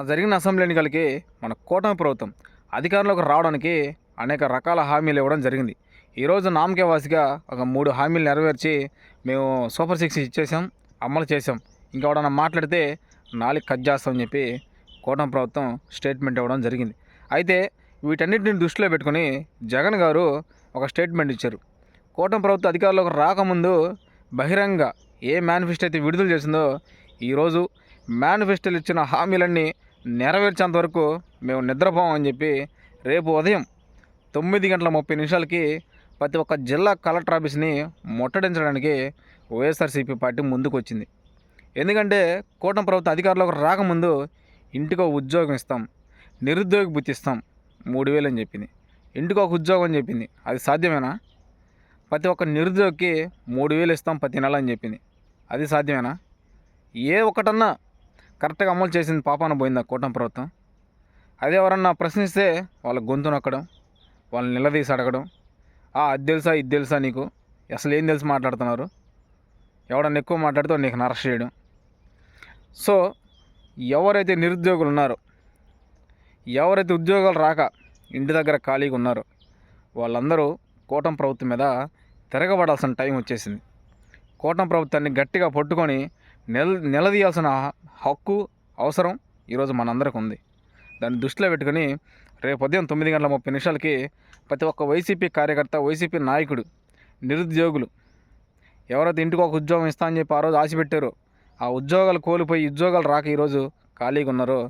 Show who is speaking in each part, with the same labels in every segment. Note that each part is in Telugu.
Speaker 1: మన జరిగిన అసెంబ్లీ ఎన్నికలకి మన కూటమి ప్రభుత్వం అధికారంలోకి రావడానికి అనేక రకాల హామీలు ఇవ్వడం జరిగింది. ఈరోజు నామకే వాసిగా ఒక మూడు హామీలు నెరవేర్చి మేము సూపర్ సిక్స్ ఇచ్చేసాం అమలు చేసాం. ఇంకా ఎవడన్నా మాట్లాడితే నాలుగు కట్ చేస్తామని చెప్పి కూటమి ప్రభుత్వం స్టేట్మెంట్ ఇవ్వడం జరిగింది. అయితే వీటన్నిటిని దృష్టిలో పెట్టుకొని జగన్ గారు ఒక స్టేట్మెంట్ ఇచ్చారు. కూటమి ప్రభుత్వం అధికారంలోకి రాకముందు బహిరంగ ఏ మేనిఫెస్టో అయితే విడుదల చేసిందో ఈరోజు మేనిఫెస్టోలు ఇచ్చిన హామీలన్నీ నెరవేర్చేంత వరకు మేము నిద్రపోమని చెప్పి రేపు ఉదయం తొమ్మిది గంటల ముప్పై నిమిషాలకి ప్రతి ఒక్క జిల్లా కలెక్టర్ ఆఫీస్ని ముట్టడించడానికి వైఎస్ఆర్సీపీ పార్టీ ముందుకు వచ్చింది ఎందుకంటే కూటమి ప్రభుత్వ అధికారంలోకి రాకముందు ఇంటికి ఒక ఉద్యోగం ఇస్తాం నిరుద్యోగ బుద్ధి ఇస్తాం మూడు వేలు అని చెప్పింది. ఇంటికి ఒక ఉద్యోగం అని చెప్పింది. అది సాధ్యమేనా? ప్రతి ఒక్క నిరుద్యోగికి మూడు వేలు ఇస్తాం ప్రతి నెల అని చెప్పింది. అది సాధ్యమేనా? ఏ ఒక్కటన్నా కరెక్ట్గా అమలు చేసింది పాపాన పోయిందా కూటమి ప్రభుత్వం. అదే ఎవరన్నా ప్రశ్నిస్తే వాళ్ళ గొంతు నొక్కడం వాళ్ళని నిలదీసి అడగడం "ఆ, అది తెలుసా ఇది తెలుసా నీకు? అసలు ఏం తెలిసి మాట్లాడుతున్నారు? ఎవడన్నా ఎక్కువ మాట్లాడితే నీకు నరస్ట్ చేయడం. సో ఎవరైతే నిరుద్యోగులు ఉన్నారో ఎవరైతే ఉద్యోగాలు రాక ఇంటి దగ్గర ఖాళీగా ఉన్నారో వాళ్ళందరూ కూటమి ప్రభుత్వం మీద తిరగబడాల్సిన టైం వచ్చేసింది. కూటమి ప్రభుత్వాన్ని గట్టిగా పట్టుకొని నిల నిలదీయాల్సిన హక్కు అవసరం ఈరోజు మనందరికి ఉంది దాన్ని దృష్టిలో పెట్టుకొని రేపు ఉదయం తొమ్మిది గంటల ముప్పై నిమిషాలకి ప్రతి ఒక్క వైసీపీ కార్యకర్త వైసీపీ నాయకుడు నిరుద్యోగులు ఎవరైతే ఇంటికి ఒక ఉద్యోగం ఇస్తా అని చెప్పి ఆ రోజు ఆశ పెట్టారో ఆ ఉద్యోగాలు కోల్పోయి ఉద్యోగాలు రాక ఈరోజు ఖాళీగా ఉన్నారో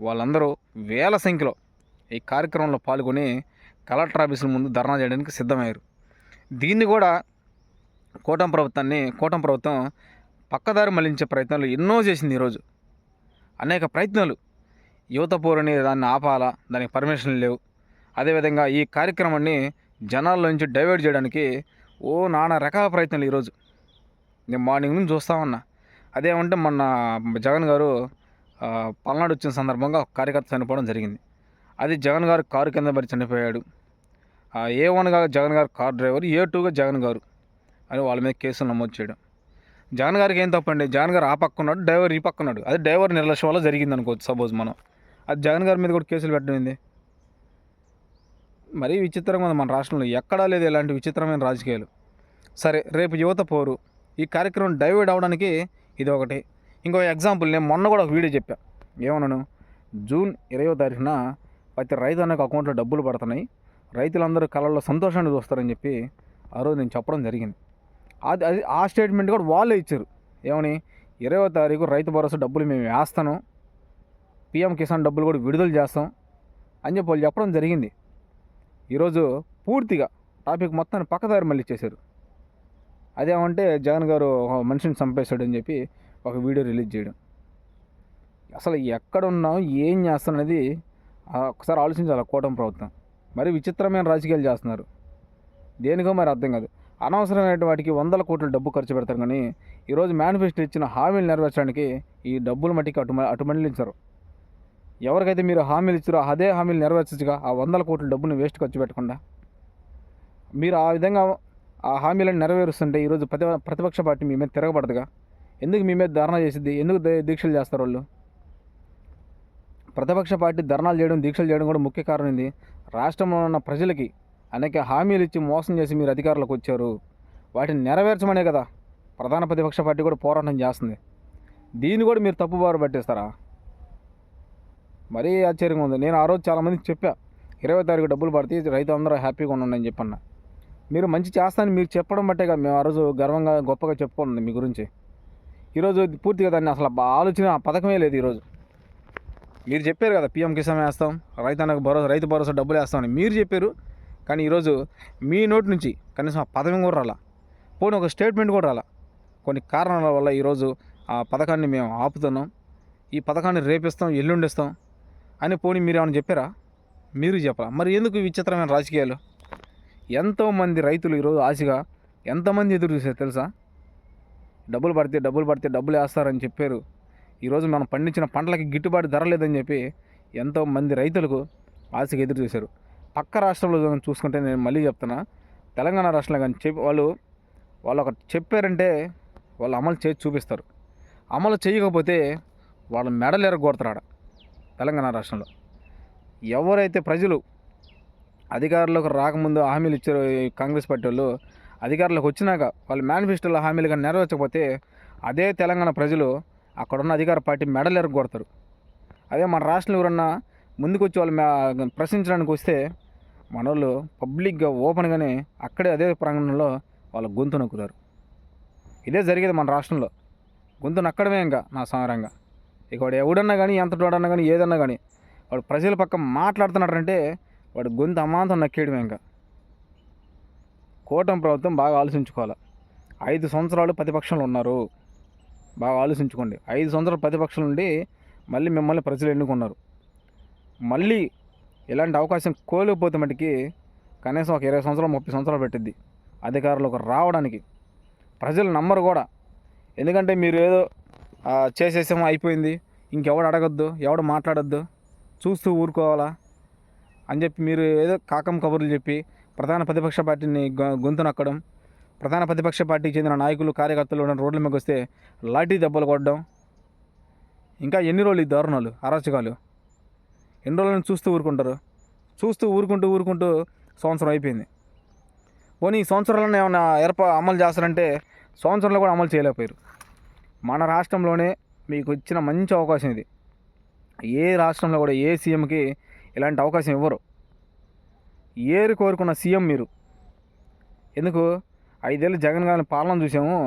Speaker 1: వాళ్ళందరూ వేల సంఖ్యలో ఈ కార్యక్రమంలో పాల్గొని కలెక్టర్ ఆఫీసుల ముందు ధర్నా చేయడానికి సిద్ధమయ్యారు. దీన్ని కూడా కూటమి ప్రభుత్వాన్ని కూటమి ప్రభుత్వం పక్కదారి మళ్ళించే ప్రయత్నాలు ఎన్నో చేసింది ఈరోజు అనేక ప్రయత్నాలు. యువత పోరుని దాన్ని ఆపాలా దానికి పర్మిషన్లు లేవు. అదేవిధంగా ఈ కార్యక్రమాన్ని జనాల్లో నుంచి డైవర్ట్ చేయడానికి ఓ నానా రకాల ప్రయత్నాలు ఈరోజు నేను మార్నింగ్ నుంచి చూస్తా ఉన్నా. అదేమంటే మొన్న జగన్ గారు పల్నాడు వచ్చిన సందర్భంగా కార్యకర్త చనిపోవడం జరిగింది. అది జగన్ గారు కారు కింద పడి చనిపోయాడు. ఏ వన్గా జగన్ గారు కార్ డ్రైవర్ ఏ టూగా జగన్ గారు అని వాళ్ళ మీద కేసులు నమోదు చేయడం. జాన్ గారికి ఏం తప్పండి? జాన్ గారు ఆ పక్క ఉన్నాడు డ్రైవర్ ఈ పక్క ఉన్నాడు. అది డ్రైవర్ నిర్లక్ష్యం వల్ల జరిగింది అనుకోవచ్చు సపోజ్ మనం. అది జగన్ గారి మీద కూడా కేసులు పెట్టడం మరీ విచిత్రంగా ఉంది మన రాష్ట్రంలో. ఎక్కడా లేదు ఇలాంటి విచిత్రమైన రాజకీయాలు. సరే రేపు యువత పోరు. ఈ కార్యక్రమం డైవర్ట్ అవడానికి ఇది ఒకటి. ఇంకో ఎగ్జాంపుల్ నేను మొన్న కూడా ఒక వీడియో చెప్పా. ఏమన్నాను? జూన్ ఇరవై తారీఖున ప్రతి రైతు అనేక అకౌంట్లో డబ్బులు పడుతున్నాయి. రైతులందరూ కళల్లో సంతోషాన్ని చూస్తారని చెప్పి ఆ రోజు నేను చెప్పడం జరిగింది. అది అది ఆ స్టేట్మెంట్ కూడా వాళ్ళే ఇచ్చారు. ఏమని? ఇరవై తారీఖు రైతు భరోసా డబ్బులు మేము వేస్తాను. పిఎం కిసాన్ డబ్బులు కూడా విడుదల చేస్తాం అని చెప్పి వాళ్ళు చెప్పడం జరిగింది. ఈరోజు పూర్తిగా టాపిక్ మొత్తాన్ని పక్కదారి మళ్ళీ చేశారు అదేమంటే జగన్ గారు ఒక మనిషిని చంపేశాడని చెప్పి ఒక వీడియో రిలీజ్ చేయడం. అసలు ఎక్కడున్నాం ఏం చేస్తాం అనేది ఒకసారి ఆలోచించాలి కూటమి ప్రభుత్వం. మరి విచిత్రమైన రాజకీయాలు చేస్తున్నారు. దేనికో మరి అర్థం కాదు. అనవసరమైన వాటికి వందల కోట్ల డబ్బు ఖర్చు పెడతారు కానీ ఈరోజు మేనిఫెస్టో ఇచ్చిన హామీలు నెరవేర్చడానికి ఈ డబ్బులు మట్టికి అటు అటు ఎవరికైతే మీరు హామీలు ఇచ్చారో అదే హామీలు నెరవేర్చగా ఆ వందల కోట్ల డబ్బుని వేస్ట్ ఖర్చు పెట్టకుండా? మీరు ఆ విధంగా ఆ హామీలను నెరవేరుస్తుంటే ఈరోజు ప్రతి ప్రతిపక్ష పార్టీ మీ మీద తిరగబడదుగా? ఎందుకు మీ మీద ధర్నా చేసింది ఎందుకు దీక్షలు చేస్తారు వాళ్ళు? ప్రతిపక్ష పార్టీ ధర్నాలు చేయడం దీక్షలు చేయడం కూడా ముఖ్య కారణం ఇది రాష్ట్రంలో ఉన్న ప్రజలకి అనేక హామీలు ఇచ్చి మోసం చేసి మీరు అధికారులకు వచ్చారు. వాటిని నెరవేర్చమనే కదా. ప్రధాన ప్రతిపక్ష పార్టీ కూడా పోరాటం చేస్తుంది. దీన్ని కూడా మీరు తప్పుబారు పట్టేస్తారా? మరీ ఆశ్చర్యంగా ఉంది. నేను ఆ రోజు చాలామందికి చెప్పా. ఇరవై తారీఖు డబ్బులు పడితే రైతు అందరూ హ్యాపీగా ఉండండి అని చెప్పన్న. మీరు మంచి చేస్తానని మీరు చెప్పడం బట్టే కదా మేము ఆ రోజు గర్వంగా గొప్పగా చెప్పుకున్నాం మీ గురించి. ఈరోజు పూర్తిగా దాన్ని అసలు ఆలోచన పథకమే లేదు ఈరోజు మీరు చెప్పారు కదా పిఎం కిసాన్ వేస్తాం రైతన్నకు భరోసా రైతు భరోసా డబ్బులు వేస్తామని. మీరు చెప్పారు కానీ ఈరోజు మీ నోటి నుంచి కనీసం ఆ పథకం కూడా రాలా. పోనీ ఒక స్టేట్మెంట్ కూడా రాలా. కొన్ని కారణాల వల్ల ఈరోజు ఆ పథకాన్ని మేము ఆపుతున్నాం. ఈ పథకాన్ని రేపిస్తాం ఎల్లుండిస్తాం అని పోనీ మీరు ఏమైనా చెప్పారా? మీరు చెప్పరా మరి ఎందుకు విచిత్రమైన రాజకీయాలు? ఎంతోమంది రైతులు ఈరోజు ఆశగా ఎంతమంది ఎదురు చూసారు తెలుసా? డబ్బులు పడితే డబ్బులు పడితే డబ్బులు వేస్తారని చెప్పారు. ఈరోజు మనం పండించిన పంటలకి గిట్టుబాటు ధర లేదని చెప్పి ఎంతోమంది రైతులకు ఆశగా ఎదురు చూశారు. పక్క రాష్ట్రంలో చూసుకుంటే నేను మళ్ళీ చెప్తున్నా. తెలంగాణ రాష్ట్రంలో కానీ చెప్పి వాళ్ళు వాళ్ళు ఒక చెప్పారంటే వాళ్ళు అమలు చేసి చూపిస్తారు. అమలు చేయకపోతే వాళ్ళ మెడలు ఎరగొడతారు తెలంగాణ రాష్ట్రంలో. ఎవరైతే ప్రజలు అధికారంలోకి రాకముందు హామీలు ఇచ్చారు కాంగ్రెస్ పార్టీ వాళ్ళు అధికారంలోకి వచ్చినాక వాళ్ళు మేనిఫెస్టోలో హామీలుగా నెరవేర్చకపోతే అదే తెలంగాణ ప్రజలు అక్కడున్న అధికార పార్టీ మెడలు ఎరగొడతారు. అదే మన రాష్ట్రంలో ఎవరన్నా ముందుకొచ్చి వాళ్ళు ప్రశ్నించడానికి వస్తే మన వాళ్ళు పబ్లిక్గా ఓపెన్గానే అక్కడే అదే ప్రాంగణంలో వాళ్ళ గొంతు నొక్కుతారు. ఇదే జరిగేది మన రాష్ట్రంలో. గొంతు నక్కడమే ఇంకా నా సమరంగా ఇక వాడు ఎవడన్నా కానీ ఎంత వాడన్నా కానీ ఏదన్నా కానీ వాడు ప్రజల పక్క మాట్లాడుతున్నాడంటే వాడు గొంతు అమాంతం నక్కేయడమే ఇంకా. కూటమి ప్రభుత్వం బాగా ఆలోచించుకోవాలి. ఐదు సంవత్సరాలు ప్రతిపక్షంలో ఉన్నారు. బాగా ఆలోచించుకోండి. ఐదు సంవత్సరాలు ప్రతిపక్షం నుండి మళ్ళీ మిమ్మల్ని ప్రజలు ఎన్నుకున్నారు. మళ్ళీ ఇలాంటి అవకాశం కోల్పోతే మటుకి కనీసం ఒక ఇరవై సంవత్సరాలు ముప్పై సంవత్సరాలు పెట్టిద్ది అధికారులకు రావడానికి. ప్రజలు నమ్మరు కూడా. ఎందుకంటే మీరు ఏదో చేసేసామో అయిపోయింది. ఇంకెవడు అడగద్దు ఎవడు మాట్లాడొద్దు. చూస్తూ ఊరుకోవాలా? అని చెప్పి మీరు ఏదో కాకం కబుర్లు చెప్పి ప్రధాన ప్రతిపక్ష పార్టీని గొ- గొంతు నక్కడం ప్రధాన ప్రతిపక్ష పార్టీకి చెందిన నాయకులు కార్యకర్తలు ఉన్న రోడ్ల మీదకి వస్తే లాఠీ దెబ్బలు కొట్టడం. ఇంకా ఎన్ని రోజులు ఈ దారుణాలు అరాచకాలు? ఎన్ని రోజులను చూస్తూ ఊరుకుంటారు? చూస్తూ ఊరుకుంటూ ఊరుకుంటూ సంవత్సరం అయిపోయింది. పోనీ ఈ సంవత్సరాలను ఏమైనా ఏర్పా అమలు చేస్తారంటే సంవత్సరంలో కూడా అమలు చేయలేకపోయారు. మన రాష్ట్రంలోనే మీకు ఇచ్చిన మంచి అవకాశం ఇది. ఏ రాష్ట్రంలో కూడా ఏ సీఎంకి ఇలాంటి అవకాశం ఇవ్వరు. ఏరు కోరుకున్న సీఎం మీరు. ఎందుకు? ఐదేళ్ళు జగన్ గారి పాలన చూసాము.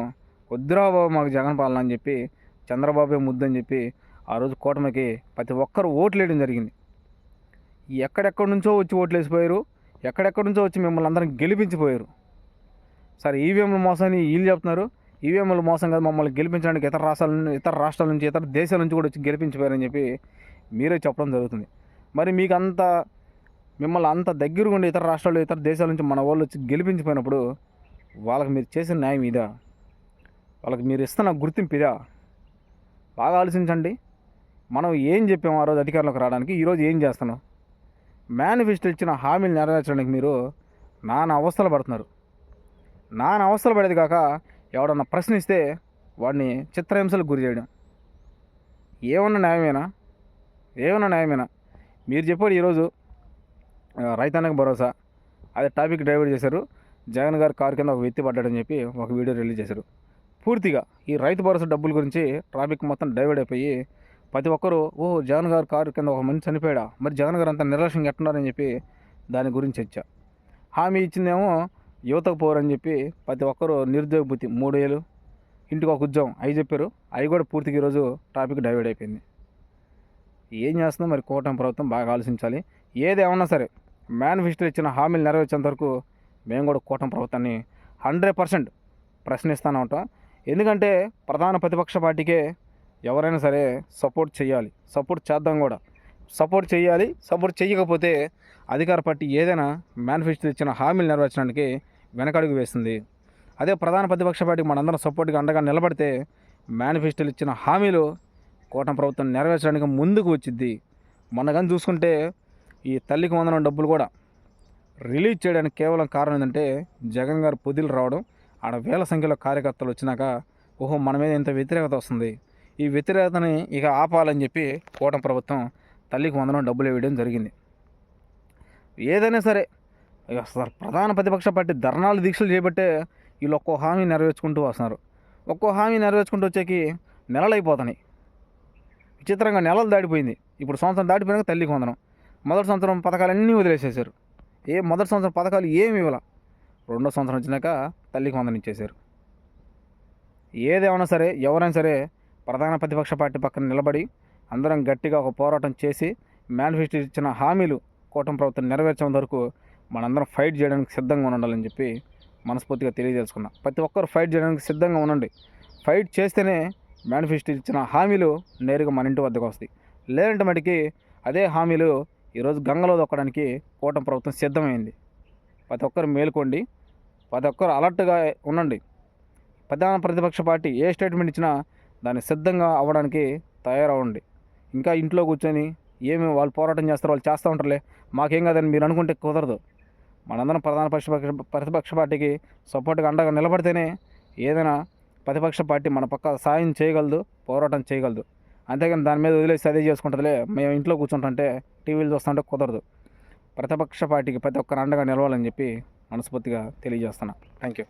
Speaker 1: వద్దురా బాబు మాకు జగన్ పాలన అని చెప్పి చంద్రబాబే ముద్దని చెప్పి ఆ రోజు కూటమికి ప్రతి ఒక్కరు ఓట్లు వేయడం జరిగింది. ఎక్కడెక్కడి నుంచో వచ్చి ఓట్లు వేసిపోయారు ఎక్కడెక్కడి నుంచో వచ్చి మిమ్మల్ని అందరం గెలిపించిపోయారు. సరే ఈవీఎంలు మోసం అని వీళ్ళు చెప్తున్నారు. ఈవీఎంలు మోసం కాదు మమ్మల్ని గెలిపించడానికి ఇతర రాష్ట్రాల నుంచి ఇతర రాష్ట్రాల నుంచి ఇతర దేశాల నుంచి కూడా వచ్చి గెలిపించిపోయారని చెప్పి మీరే చెప్పడం జరుగుతుంది. మరి మీకు అంత మిమ్మల్ని అంత దగ్గరగుండి ఇతర రాష్ట్రాలు ఇతర దేశాల నుంచి మన వాళ్ళు వచ్చి గెలిపించిపోయినప్పుడు వాళ్ళకి మీరు చేసిన న్యాయం ఇదా? వాళ్ళకి మీరు ఇస్తున్న గుర్తింపు ఇదా? బాగా ఆలోచించండి. మనం ఏం చెప్పాము ఆ రోజు అధికారంలోకి రావడానికి ఈరోజు ఏం చేస్తున్నాం? మేనిఫెస్టో ఇచ్చిన హామీలు నెరవేర్చడానికి మీరు నానా అవస్థలు పడుతున్నారు. నానా అవస్థలు పడేది కాక ఎవడన్నా ప్రశ్నిస్తే వాడిని చిత్రహింసలకు గురి చేయడం. ఏమన్నా న్యాయమేనా? ఏమన్నా న్యాయమేనా? మీరు చెప్పాడు ఈరోజు రైతాన్నకు భరోసా. అదే టాపిక్ డైవర్ట్ చేశారు. జగన్ గారు కారు కింద ఒక వ్యక్తి పడ్డాడని చెప్పి ఒక వీడియో రిలీజ్ చేశారు. పూర్తిగా ఈ రైతు భరోసా డబ్బుల గురించి ట్రాఫిక్ మొత్తం డైవర్ట్ అయిపోయి ప్రతి ఒక్కరూ ఓ జగన్ గారి కారు కింద ఒక మనిషి చనిపోయాడా? మరి జగన్ గారు అంత నిర్లక్ష్యంగా ఎట్టున్నారని చెప్పి దాని గురించి వచ్చా హామీ ఇచ్చిందేమో యువతకు పోరని చెప్పి ప్రతి ఒక్కరు నిరుద్యోగ బుద్ధి మూడు వేలు ఇంటికి ఒక ఉద్యోగం అవి చెప్పారు. అవి కూడా పూర్తిగా ఈరోజు టాపిక్ డైవర్ట్ అయిపోయింది. ఏం చేస్తుందో మరి కూటమి ప్రభుత్వం బాగా ఆలోచించాలి. ఏదేమన్నా సరే మేనిఫెస్టో ఇచ్చిన హామీలు నెరవేర్చేంత వరకు మేము కూడా కూటమి ప్రభుత్వాన్ని హండ్రెడ్ పర్సెంట్ ప్రశ్నిస్తాను ఉంటాం ఎందుకంటే ప్రధాన ప్రతిపక్ష పార్టీకే ఎవరైనా సరే సపోర్ట్ చేయాలి. సపోర్ట్ చేద్దాం కూడా. సపోర్ట్ చేయాలి. సపోర్ట్ చేయకపోతే అధికార పార్టీ ఏదైనా మేనిఫెస్టో ఇచ్చిన హామీలు నెరవేర్చడానికి వెనకడుగు వేస్తుంది అదే ప్రధాన ప్రతిపక్ష పార్టీకి మనందరం సపోర్ట్గా అండగా నిలబడితే మేనిఫెస్టోలు ఇచ్చిన హామీలు కూటమి ప్రభుత్వం నెరవేర్చడానికి ముందుకు వచ్చింది మన కానీ చూసుకుంటే ఈ తల్లికి వందనం డబ్బులు కూడా రిలీజ్ చేయడానికి కేవలం కారణం ఏంటంటే జగన్ గారు పొదిలు రావడం. ఆడ వేల సంఖ్యలో కార్యకర్తలు వచ్చినాక ఓహో మన మీద ఇంత వ్యతిరేకత వస్తుంది. ఈ వ్యతిరేకతని ఇక ఆపాలని చెప్పి కూటమి ప్రభుత్వం తల్లికి వందనం డబ్బులు వేయడం జరిగింది. ఏదైనా సరే ఇక అసలు ప్రధాన ప్రతిపక్ష పార్టీ ధర్నాలు దీక్షలు చేపట్టే వీళ్ళు ఒక్కో హామీ నెరవేర్చుకుంటూ వస్తున్నారు. ఒక్కో హామీ నెరవేర్చుకుంటూ వచ్చేకి నెలలు అయిపోతున్నాయి. విచిత్రంగా నెలలు దాటిపోయింది. ఇప్పుడు సంవత్సరం దాటిపోయినాక తల్లికి వందనం. మొదటి సంవత్సరం పథకాలన్నీ వదిలేసేసారు ఏ మొదటి సంవత్సరం పథకాలు ఏమి ఇవ్వాల? రెండో సంవత్సరం వచ్చినాక తల్లికి వందనం ఇచ్చేశారు. ఏదేమైనా సరే ఎవరైనా సరే ప్రధాన ప్రతిపక్ష పార్టీ పక్కన నిలబడి అందరం గట్టిగా ఒక పోరాటం చేసి మేనిఫెస్టో ఇచ్చిన హామీలు కూటమి ప్రభుత్వం నెరవేర్చడం వరకు మనందరం ఫైట్ చేయడానికి సిద్ధంగా ఉండాలని చెప్పి మనస్ఫూర్తిగా తెలియజేసుకున్నా. ప్రతి ఒక్కరు ఫైట్ చేయడానికి సిద్ధంగా ఉండండి. ఫైట్ చేస్తేనే మేనిఫెస్టో ఇచ్చిన హామీలు నేరుగా మన ఇంటి వద్దకు వస్తాయి. లేదంటే మటుకి అదే హామీలు ఈరోజు గంగలో దొక్కడానికి కూటమి ప్రభుత్వం సిద్ధమైంది. ప్రతి ఒక్కరు మేలుకోండి. ప్రతి ఒక్కరు అలర్ట్గా ఉండండి. ప్రధాన ప్రతిపక్ష పార్టీ ఏ స్టేట్మెంట్ ఇచ్చినా దాన్ని సిద్ధంగా అవ్వడానికి తయారవ్వండి. ఇంకా ఇంట్లో కూర్చొని ఏమి వాళ్ళు పోరాటం చేస్తారో వాళ్ళు చేస్తూ ఉంటారులే. మాకేం కాదని మీరు అనుకుంటే కుదరదు. మనందరం ప్రధాన ప్రతిపక్ష ప్రతిపక్ష పార్టీకి సపోర్ట్గా అండగా నిలబడితేనే ఏదైనా ప్రతిపక్ష పార్టీ మన పక్క సాయం చేయగలదు పోరాటం చేయగలదు. అంతేగాని దాని మీద వదిలేసి అదే చేసుకుంటుందిలే మేము ఇంట్లో కూర్చుంటుంటే టీవీలు చూస్తుంటే కుదరదు. ప్రతిపక్ష పార్టీకి ప్రతి ఒక్కరు అండగా నిలవాలని చెప్పి మనస్ఫూర్తిగా తెలియజేస్తున్నా. Thank you